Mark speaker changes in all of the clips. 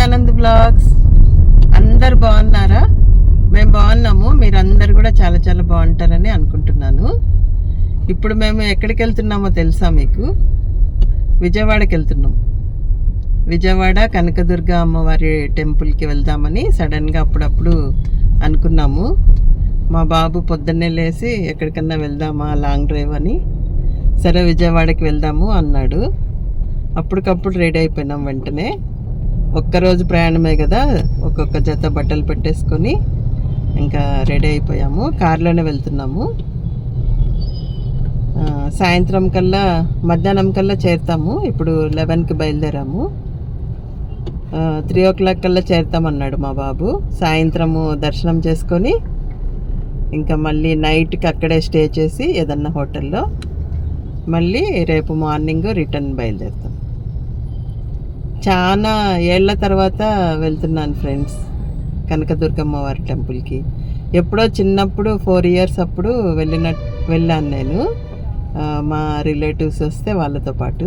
Speaker 1: Nityanand blogs. అందరు బాగున్నారా? మేము బాగున్నాము. మీరు అందరు కూడా చాలా చాలా బాగుంటారని అనుకుంటున్నాను. ఇప్పుడు మేము ఎక్కడికి వెళ్తున్నామో తెలుసా మీకు? విజయవాడకి వెళ్తున్నాం విజయవాడ కనకదుర్గ అమ్మవారి టెంపుల్కి వెళ్దామని సడన్గా అప్పుడప్పుడు అనుకున్నాము. మా బాబు పొద్దున్నే లేచి ఎక్కడికన్నా వెళ్దామా లాంగ్ డ్రైవ్ అని. సరే విజయవాడకి వెళ్దాము అన్నాడు. అప్పటికప్పుడు రెడీ అయిపోయినాం వెంటనే. ఒక్కరోజు ప్రయాణమే కదా? ఒక్కొక్క జత బట్టలు పెట్టేసుకొని ఇంకా రెడీ అయిపోయాము. కార్లోనే వెళ్తున్నాము. సాయంత్రం కల్లా మధ్యాహ్నం కల్లా చేరుతాము. ఇప్పుడు లెవెన్కి బయలుదేరాము. త్రీ ఓ క్లాక్ కల్లా చేరుతామన్నాడు మా బాబు. సాయంత్రము దర్శనం చేసుకొని ఇంకా మళ్ళీ నైట్కి అక్కడే స్టే చేసి ఏదన్నా హోటల్లో మళ్ళీ రేపు మార్నింగ్ రిటర్న్ బయలుదేరుతాం. చాలా ఏళ్ళ తర్వాత వెళ్తున్నాను ఫ్రెండ్స్. కనకదుర్గమ్మ వారి టెంపుల్కి. ఎప్పుడో చిన్నప్పుడు ఫోర్ ఇయర్స్ అప్పుడు వెళ్ళిన వెళ్ళాను నేను. మా రిలేటివ్స్ వస్తే వాళ్ళతో పాటు.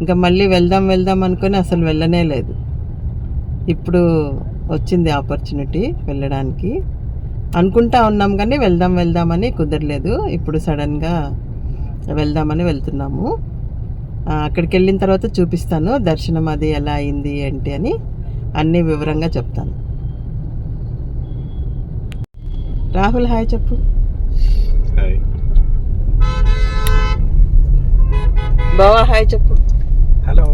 Speaker 1: ఇంకా మళ్ళీ వెళ్దాం వెళ్దాం అనుకొని అసలు వెళ్ళనే లేదు. ఇప్పుడు వచ్చింది ఆపర్చునిటీ వెళ్ళడానికి. అనుకుంటా ఉన్నాం కానీ వెళ్దాం వెళ్దామని కుదరలేదు. ఇప్పుడు సడన్గా వెళ్దామని వెళ్తున్నాము. అక్కడికి వెళ్ళిన తర్వాత చూపిస్తాను. దర్శనం అది ఎలా అయింది ఏంటి అని అన్నీ వివరంగా చెప్తాను. రాహుల్ హాయ్ చెప్పు. బావా హాయ్ చెప్పు.
Speaker 2: హలో.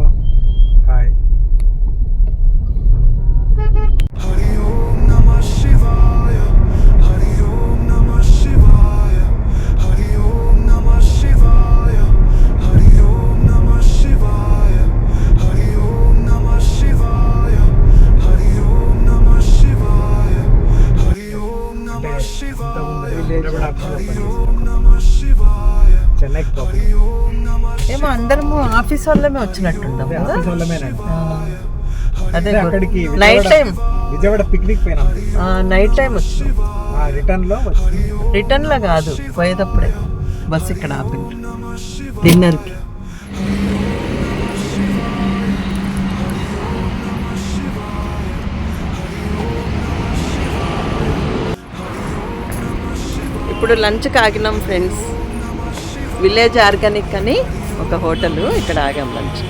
Speaker 2: చెన్నైకి పోతుంది
Speaker 1: ఏమో అందరము ఆఫీస్ వాళ్ళమే వచ్చినట్టుందాం
Speaker 2: ఆఫీస్ వాళ్ళమేనండి
Speaker 1: అదే
Speaker 2: అక్కడికి
Speaker 1: నైట్ టైం
Speaker 2: విజయవాడ పిక్నిక్ పోయినాం.
Speaker 1: నైట్ టైం వచ్చినాం.
Speaker 2: రిటర్న్లో వచ్చింది
Speaker 1: రిటర్న్లో కాదు పోయేటప్పుడే. బస్ ఇక్కడ ఆపింది డిన్నర్కి ఇప్పుడు లంచ్కి ఆగినాం ఫ్రెండ్స్. విలేజ్ ఆర్గానిక్ అని ఒక హోటల్ ఇక్కడ ఆగాం లంచ్.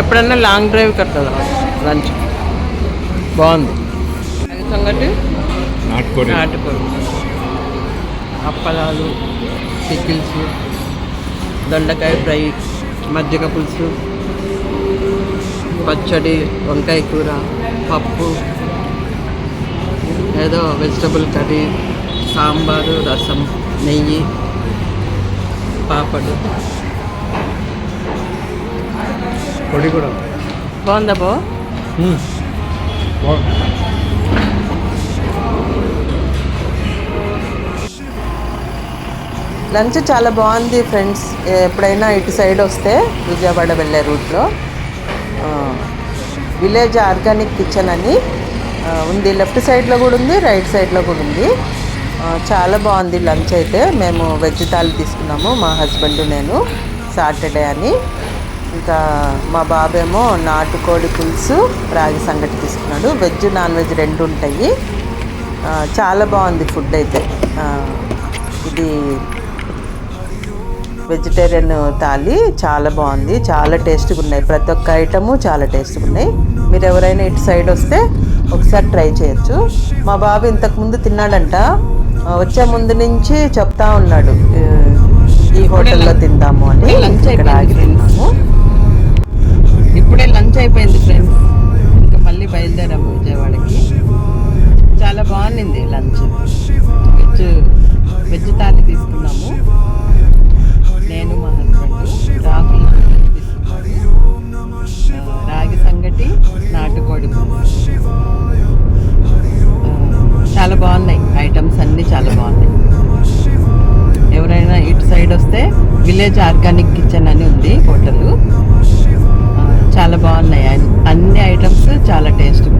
Speaker 1: ఎప్పుడన్నా లాంగ్ డ్రైవ్ కట్టదా లంచ్. బాగుంది. సంగటి?
Speaker 3: నాటుకోడి.
Speaker 1: నాటుకోడి. అప్పలాలు పికిల్స్ దొండకాయ ఫ్రై మజ్జిగ పులుసు పచ్చడి వంకాయ కూర పప్పు ఏదో వెజిటబుల్ కర్రీ సాంబారు రసం నెయ్యి పాపడు.
Speaker 2: పొడి కూడా.
Speaker 1: బాగుందా బా? లంచ్ చాలా బాగుంది ఫ్రెండ్స్. ఎప్పుడైనా ఇటు సైడ్ వస్తే విజయవాడ వెళ్ళే రూట్లో. ఆ, విలేజ్ ఆర్గానిక్ కిచెన్ అని ఉంది. లెఫ్ట్ సైడ్లో కూడా ఉంది రైట్ సైడ్లో కూడా ఉంది. చాలా బాగుంది లంచ్ అయితే. మేము వెజ్ థాలి తీసుకున్నాము మా హస్బెండ్ నేను సాటర్డే అని. ఇంకా మా బాబేమో నాటుకోడి పులుసు రాగి సంగటి తీసుకున్నాడు. వెజ్ నాన్ వెజ్ రెండు ఉంటాయి. చాలా బాగుంది ఫుడ్ అయితే. ఇది వెజిటేరియన్ థాలి చాలా బాగుంది. చాలా టేస్ట్గా ఉన్నాయి. ప్రతి ఒక్క ఐటము చాలా టేస్ట్గా ఉన్నాయి. మీరు ఎవరైనా ఇటు సైడ్ వస్తే ఒకసారి ట్రై చేయొచ్చు. మా బాబు ఇంతకుముందు తిన్నాడంట. వచ్చే ముందు నుంచి చెప్తా ఉన్నాడు. "ఏ, ఈ హోటల్లో తిందాము అని. ఇక్కడ ఆగి తిన్నాము. ఇప్పుడే లంచ్ అయిపోయింది ఫ్రెండ్స్. ఇంకా మళ్ళీ బయలుదేరాము విజయవాడకి. చాలా బాగుంది లంచ్. వెజ్ వెజ్ తాలి తీసుకున్నాము. నేను మా హస్బెండ్ రాగి రాగి సంగటి నాటుకోడి చాలా బాగున్నాయి ఐటమ్స్ అన్నీ చాలా బాగున్నాయి. ఎవరైనా ఇటు సైడ్ వస్తే విలేజ్ ఆర్గానిక్ కిచెన్ అని ఉంది హోటల్. చాలా బాగున్నాయి. అన్ని ఐటమ్స్ చాలా టేస్ట్గా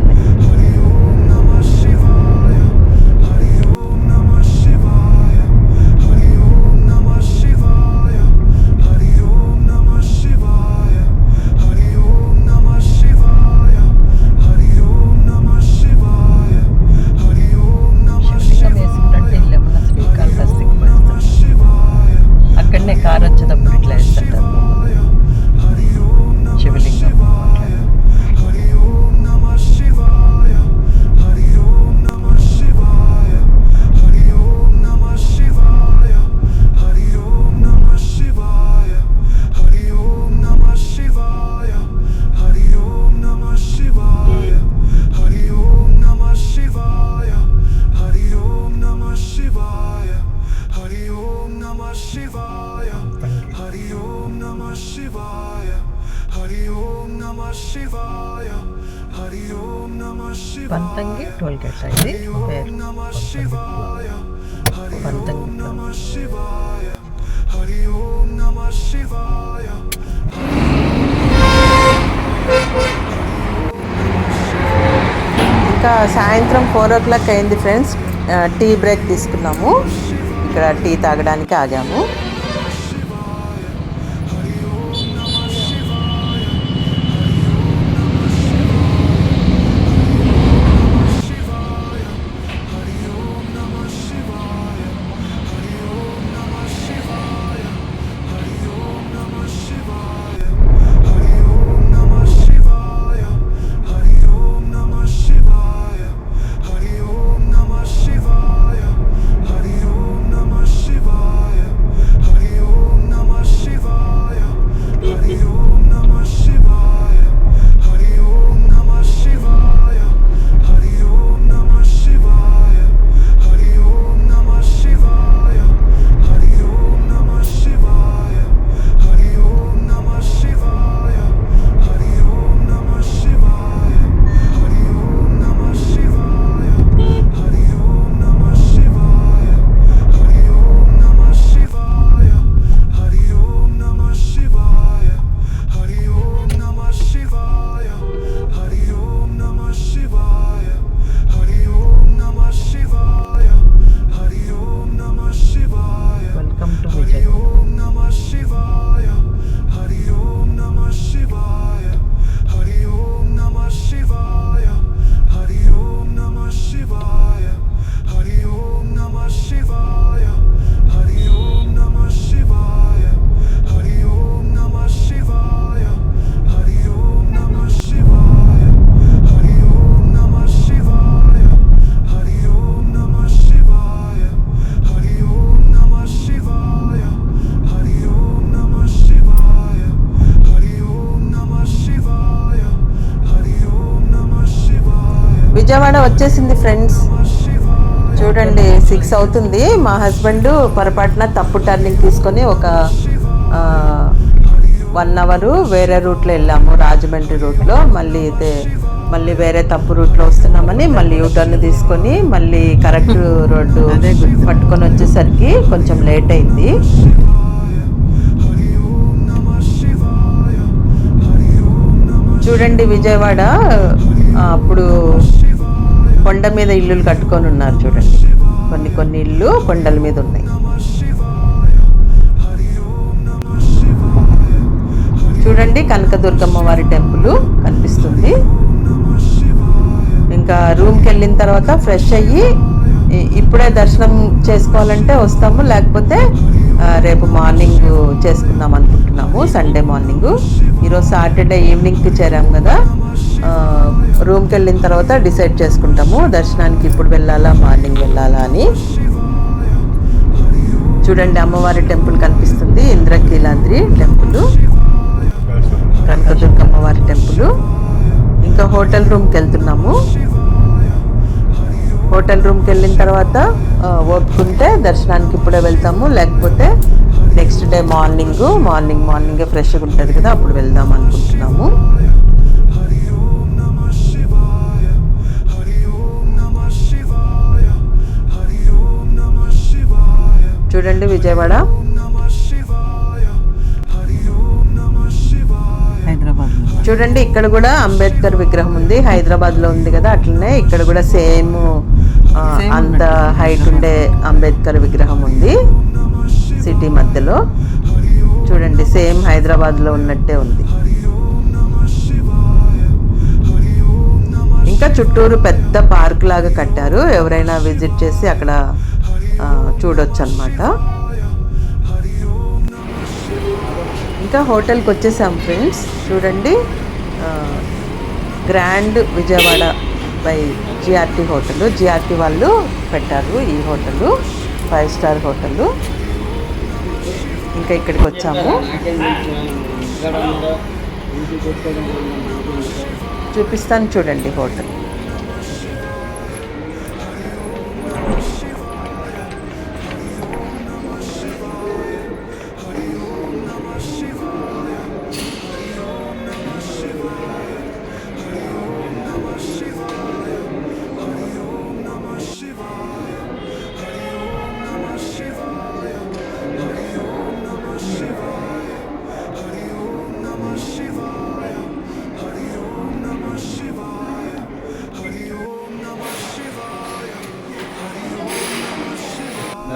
Speaker 1: సాయంత్రం ఫోర్ ఓ క్లాక్ అయింది ఫ్రెండ్స్. టీ బ్రేక్ తీసుకున్నాము. ఇక్కడ టీ తాగడానికి ఆగాము. వచ్చేసింది ఫ్రెండ్స్. చూడండి సిక్స్ అవుతుంది. మా హస్బెండ్ పొరపాటున తప్పు టర్నింగ్ తీసుకొని ఒక వన్ అవర్ వేరే రూట్లో వెళ్ళాము. రాజమండ్రి రూట్లో మళ్ళీ అయితే మళ్ళీ వేరే తప్పు రూట్లో వస్తున్నామని మళ్ళీ యూటర్న్ తీసుకొని మళ్ళీ కరెక్ట్ రోడ్డు పట్టుకొని వచ్చేసరికి కొంచెం లేట్ అయింది. చూడండి విజయవాడ అప్పుడు కొండ మీద ఇల్లులు కట్టుకొని ఉన్నారు చూడండి. కొన్ని కొన్ని ఇల్లు కొండల మీద ఉన్నాయి. చూడండి కనకదుర్గమ్మ వారి టెంపుల్ కనిపిస్తుంది. ఇంకా రూమ్కి వెళ్ళిన తర్వాత ఫ్రెష్ అయ్యి ఇప్పుడే దర్శనం చేసుకోవాలంటే వస్తాము. లేకపోతే రేపు మార్నింగ్ చేసుకుందాం అనుకుంటున్నాము. Sunday morning. ఈరోజు సాటర్డే ఈవినింగ్కి చేరాం కదా. రూమ్కి వెళ్ళిన తర్వాత డిసైడ్ చేసుకుంటాము. దర్శనానికి ఇప్పుడు వెళ్ళాలా మార్నింగ్ వెళ్ళాలా అని. చూడండి అమ్మవారి టెంపుల్ కనిపిస్తుంది. ఇంద్రకీలాద్రి టెంపుల్. కనకదుర్గ అమ్మవారి టెంపుల్. ఇంకా హోటల్ రూమ్కి వెళ్తున్నాము. హోటల్ రూమ్కి వెళ్ళిన తర్వాత ఒప్పుకుంటే దర్శనానికి ఇప్పుడే వెళ్తాము. లేకపోతే నెక్స్ట్ డే మార్నింగ్ మార్నింగ్ మార్నింగే ఫ్రెష్గా ఉంటుంది కదా అప్పుడు వెళ్దాం అనుకుంటున్నాము. చూడండి విజయవాడ.
Speaker 4: హైదరాబాద్
Speaker 1: చూడండి ఇక్కడ కూడా అంబేద్కర్ విగ్రహం ఉంది. హైదరాబాద్లో ఉంది కదా అట్లనే ఇక్కడ కూడా సేమ్ అంత హైట్ ఉండే అంబేద్కర్ విగ్రహం ఉంది. సిటీ మధ్యలో. చూడండి సేమ్ హైదరాబాద్లో ఉన్నట్టే ఉంది. ఇంకా చుట్టూరు పెద్ద పార్క్ లాగా కట్టారు. ఎవరైనా విజిట్ చేసి అక్కడ చూడొచ్చు అనమాట ఇంకా హోటల్కి వచ్చేసాం ఫ్రెండ్స్. చూడండి. Grand Vijayawada by GRT hotel. GRT వాళ్ళు పెట్టారు ఈ హోటల్. Five star hotel. ఇంకా ఇక్కడికి వచ్చాము చూపిస్తాను చూడండి హోటల్.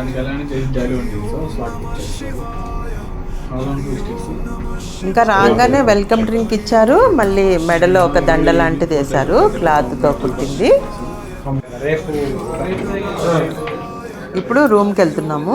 Speaker 3: దానికి చేసి డైలీ సో స్లాట్
Speaker 1: ఇంకా రాగానే వెల్కమ్ డ్రింక్ ఇచ్చారు. మళ్ళీ మెడలో ఒక దండ లాంటిది వేశారు. క్లాత్తో కుట్టింది.
Speaker 2: రేపు
Speaker 1: ఇప్పుడు రూమ్కి వెళ్తున్నాము.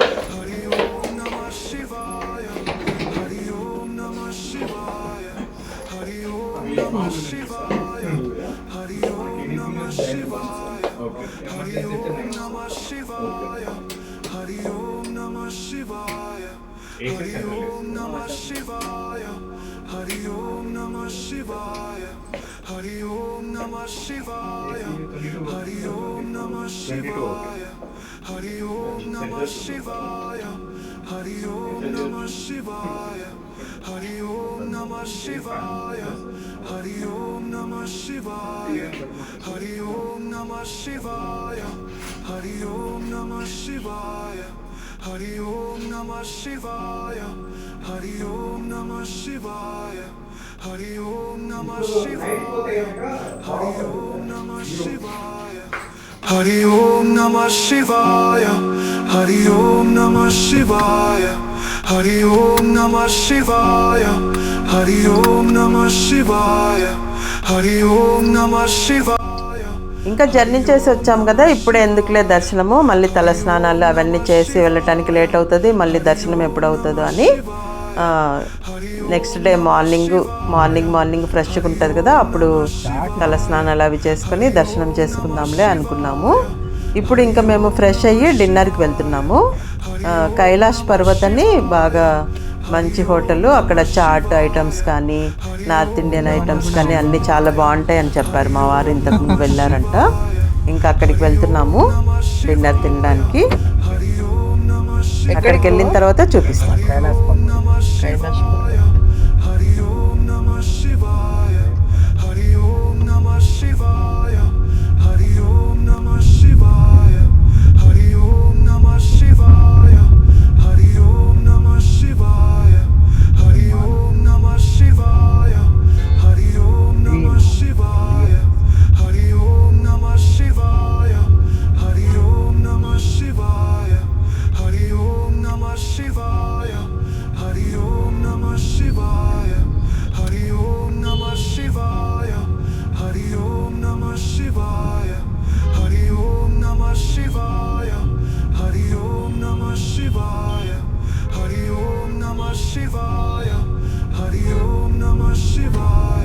Speaker 2: Hari Om Namah
Speaker 3: Shivaya. Hari Om Namah Shivaya
Speaker 5: Hari Om Namah Shivaya Hari Om Namah Shivaya Hari Om Namah Shivaya Hari Om Namah Shivaya Hari Om Namah Shivaya
Speaker 3: Hari Om Namah Shivaya Hari Om
Speaker 2: Namah Shivaya Hari Om Namah Shivaya Hari Om Namah Shivaya Hari Om Namah Shivaya
Speaker 1: ఇంకా journey చేసి వచ్చాం కదా ఇప్పుడే ఎందుకులే దర్శనము? మళ్ళీ తల స్నానాలు అవన్నీ చేసి వెళ్ళటానికి లేట్ అవుతుంది మళ్ళీ దర్శనం ఎప్పుడు అవుతుందో అని next day morning morning morning ఫ్రెష్గా ఉంటుంది కదా అప్పుడు తల స్నానాలు అవి చేసుకొని దర్శనం చేసుకుందాంలే అనుకున్నాము. ఇప్పుడు ఇంకా మేము ఫ్రెష్ అయ్యి డిన్నర్కి వెళ్తున్నాము. కైలాష్ పర్వత్ అని బాగా మంచి హోటల్ అక్కడ చాట్ ఐటమ్స్ కానీ నార్త్ ఇండియన్ ఐటమ్స్ కానీ అన్నీ చాలా బాగుంటాయి అని చెప్పారు మా వారు ఇంతకుముందు వెళ్ళారంట. ఇంకా అక్కడికి వెళ్తున్నాము డిన్నర్ తినడానికి. అక్కడికి వెళ్ళిన తర్వాత చూపిస్తాను
Speaker 2: Kailash Shivaya.
Speaker 1: Hari Om Namah Shivaya. Hari Om Namah Shivaya.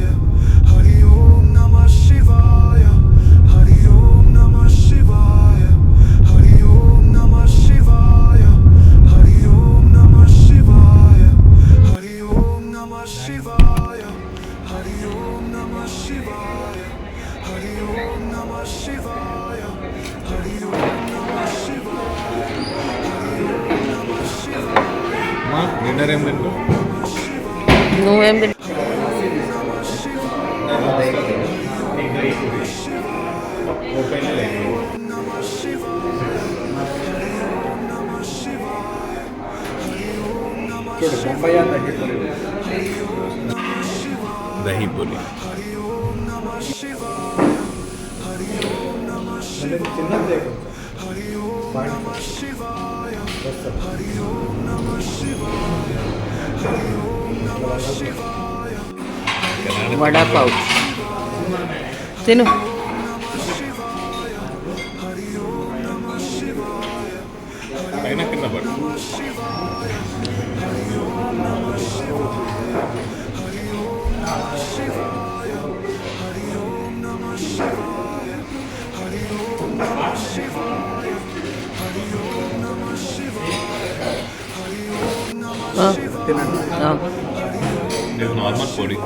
Speaker 3: Dinner ఏం తింటావు
Speaker 1: నువ్వేం తింటావు?
Speaker 2: చూడు బొంబాయి తగ్గిపోలేదు
Speaker 3: దహీ పూరి
Speaker 2: అంటే చిన్నది વડાપાઉ
Speaker 1: તેનું Thank
Speaker 3: you. కింద పడు
Speaker 1: ఆ, ఆ.
Speaker 3: ఇది నార్మల్ పొడి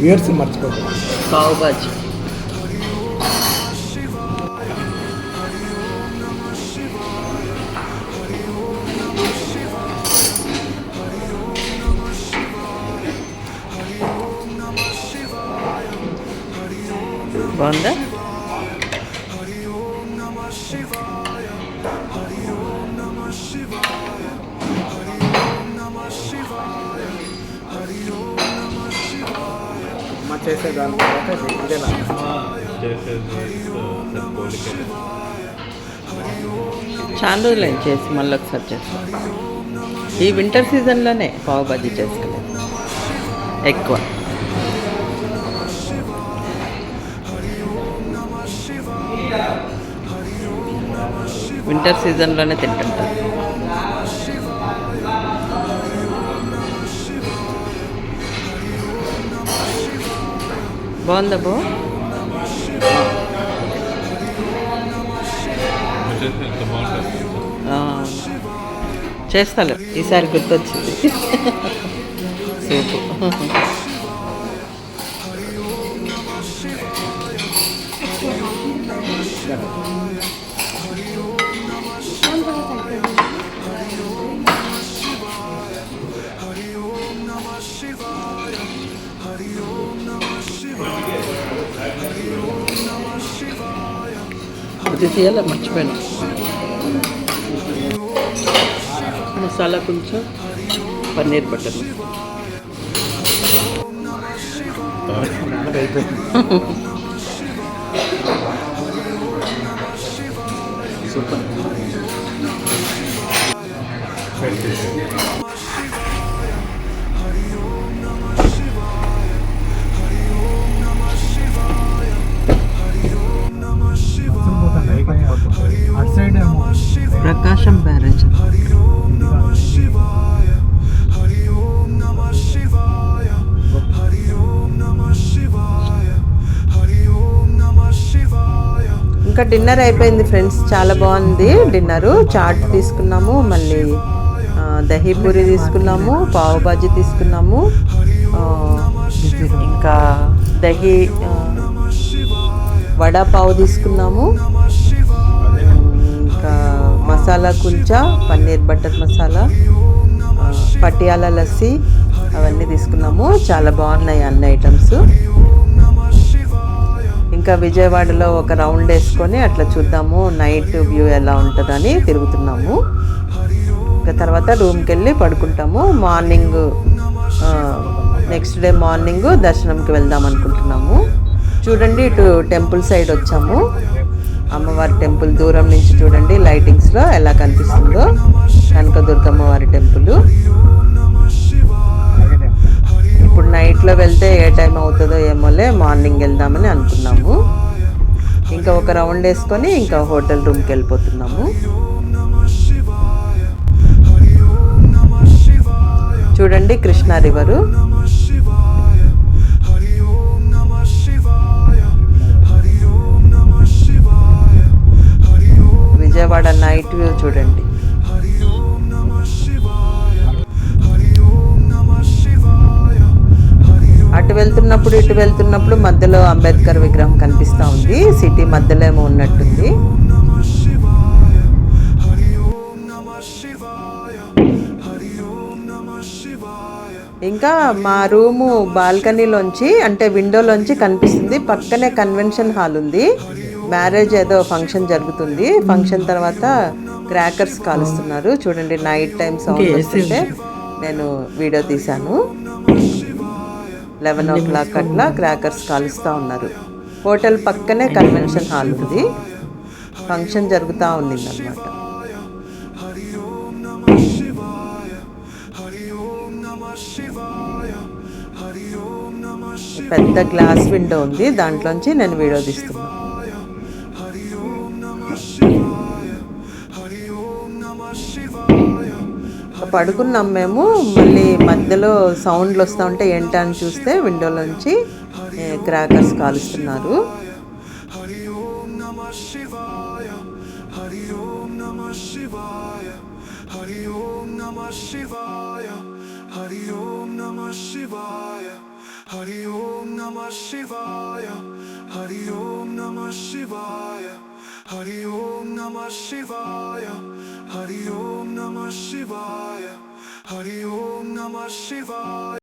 Speaker 2: ఇయర్స్ మర్చిపోతాను
Speaker 1: పావు బాజీ
Speaker 2: అమ్మ తర్వాత ఇదేనా?
Speaker 1: చాలా రోజులు చేసి మళ్ళీ ఒకసారి చేస్తాం. ఈ వింటర్ సీజన్లోనే పావు బాజీ చేసుకోలేదు. ఎక్కువ. వింటర్ సీజన్లోనే తింటుంటారు. బాగుందా బో? చేస్తాను ఈసారి గుర్తొచ్చింది. సూపు. ఇది తీయాలి మర్చిపోయాను. మసాలా కొంచెం పన్నీర్ బటర్. సూపర్ డిన్నర్ అయిపోయింది ఫ్రెండ్స్. చాలా బాగుంది డిన్నర్. చాట్ తీసుకున్నాము మళ్ళీ దహీ పూరి తీసుకున్నాము పావు బాజీ తీసుకున్నాము. ఇంకా దహీ వడా పావు తీసుకున్నాము. ఇంకా మసాలా కుల్చా పన్నీర్ బటర్ మసాలా పటియాల లస్సీ అవన్నీ తీసుకున్నాము. చాలా బాగున్నాయి అన్ని ఐటమ్స్. ఇంకా విజయవాడలో ఒక రౌండ్ వేసుకొని అట్లా చూద్దాము నైట్ వ్యూ ఎలా ఉంటుందని తిరుగుతున్నాము. ఇంకా తర్వాత రూమ్కి వెళ్ళి పడుకుంటాము. మార్నింగ్ నెక్స్ట్ డే మార్నింగ్ దర్శనంకి వెళ్దాం అనుకుంటున్నాము. చూడండి ఇటు టెంపుల్ సైడ్ వచ్చాము. అమ్మవారి టెంపుల్ దూరం నుంచి చూడండి లైటింగ్స్లో ఎలా కనిపిస్తుందో. కనకదుర్గమ్మ వారి టెంపుల్. ఇప్పుడు వెళ్తే ఏ టైం అవుతుందో ఏమోలే మార్నింగ్ వెళ్దామని అనుకున్నాము. ఇంకా ఒక రౌండ్ వేసుకొని ఇంకా హోటల్ రూమ్కి వెళ్ళిపోతున్నాము. చూడండి Krishna river. Vijayawada night view చూడండి. అటు వెళ్తున్నప్పుడు ఇటు వెళ్తున్నప్పుడు మధ్యలో అంబేద్కర్ విగ్రహం కనిపిస్తూ ఉంది. సిటీ మధ్యలో ఏమో ఉన్నట్టుంది. ఇంకా మా రూము బాల్కనీలోంచి అంటే విండోలోంచి కనిపిస్తుంది. పక్కనే కన్వెన్షన్ హాల్ ఉంది. మ్యారేజ్ ఏదో ఫంక్షన్ జరుగుతుంది. ఫంక్షన్ తర్వాత క్రాకర్స్ కాలుస్తున్నారు. చూడండి నైట్ టైం సౌండ్ వస్తుంటే నేను వీడియో తీశాను. లెవెన్ ఓ క్లాక్ అట్లా క్రాకర్స్ కాలుస్తూ ఉన్నారు. హోటల్ పక్కనే కన్వెన్షన్ హాల్ ఉంది. ఫంక్షన్ జరుగుతూ ఉండింది అనమాట పెద్ద గ్లాస్ విండో ఉంది. దాంట్లోంచి నేను వీడియో తీస్తున్నాను పడుకున్నాం మేము మళ్ళీ మధ్యలో సౌండ్లు వస్తూ ఉంటే ఏంటని చూస్తే విండోలోంచి క్రాకర్స్ కాలుస్తున్నారు
Speaker 5: Hari Om Namah Shivaya Hari Om Namah Shivaya Hari Om Namah Shivaya. Hari Om Namah Shivaya.